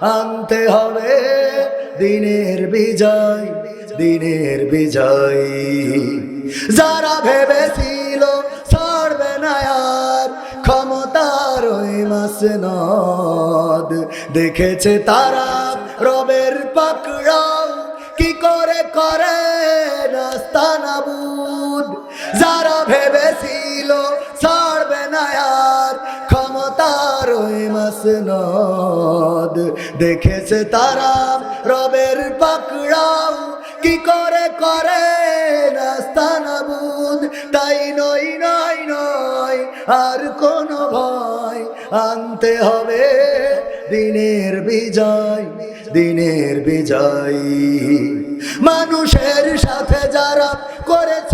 আনতে হবে। দিনের বিজয় দিনের বিজয়। যারা ভেবেছিল ছাড়বে না আর, ক্ষমতার ওই মাস নদ দেখেছে তারা রবের পাকড়াও কি করে করে নাস্তানাবুদ। যারা ভেবেছিল ছাড়বে মাসনদ দেখেছে তারা রবের পাকড়াও। কি করে করে? নাস্তানাবুদ তাই নয় নয় নয়। আর কোনো ভয় আনতে হবে। দিনের বিজয় দিনের বিজয়। মানুষের সাথে যারা করেছে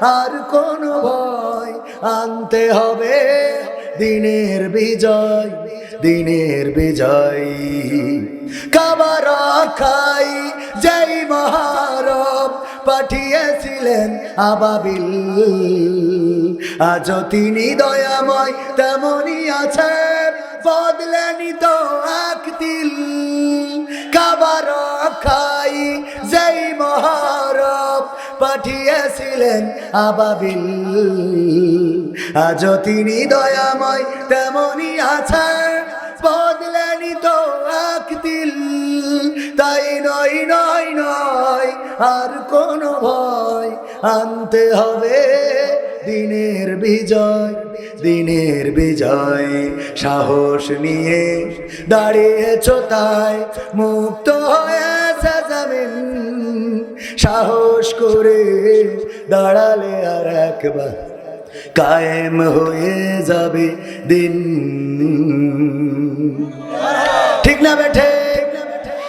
আর কোনো ভয় আনতে হবে। দিনের বিজয় দিনের বিজয়। কাবার খাই যেই মহারব পাঠিয়েছিলেন আবাবিল আজ তিনি দয়াময় তেমনই আছে বদলেনি তো এক দিল কাবার খাই পাঠিয়েছিলেন আবাবিল। আজও তিনি দয়াময় তেমনই আছে বদলেনি তো এক তাই নয় নয় নয়, আর কোনো ভয় আনতে হবে। দিনের বিজয় দিনের বিজয়, সাহস নিয়ে দাঁড়িয়েছ তাই মুক্ত জমিন সাহস করে দাঁড়ালে আর একবার কায়েম হয়ে যাবে দিন। ঠিক না বেঠে?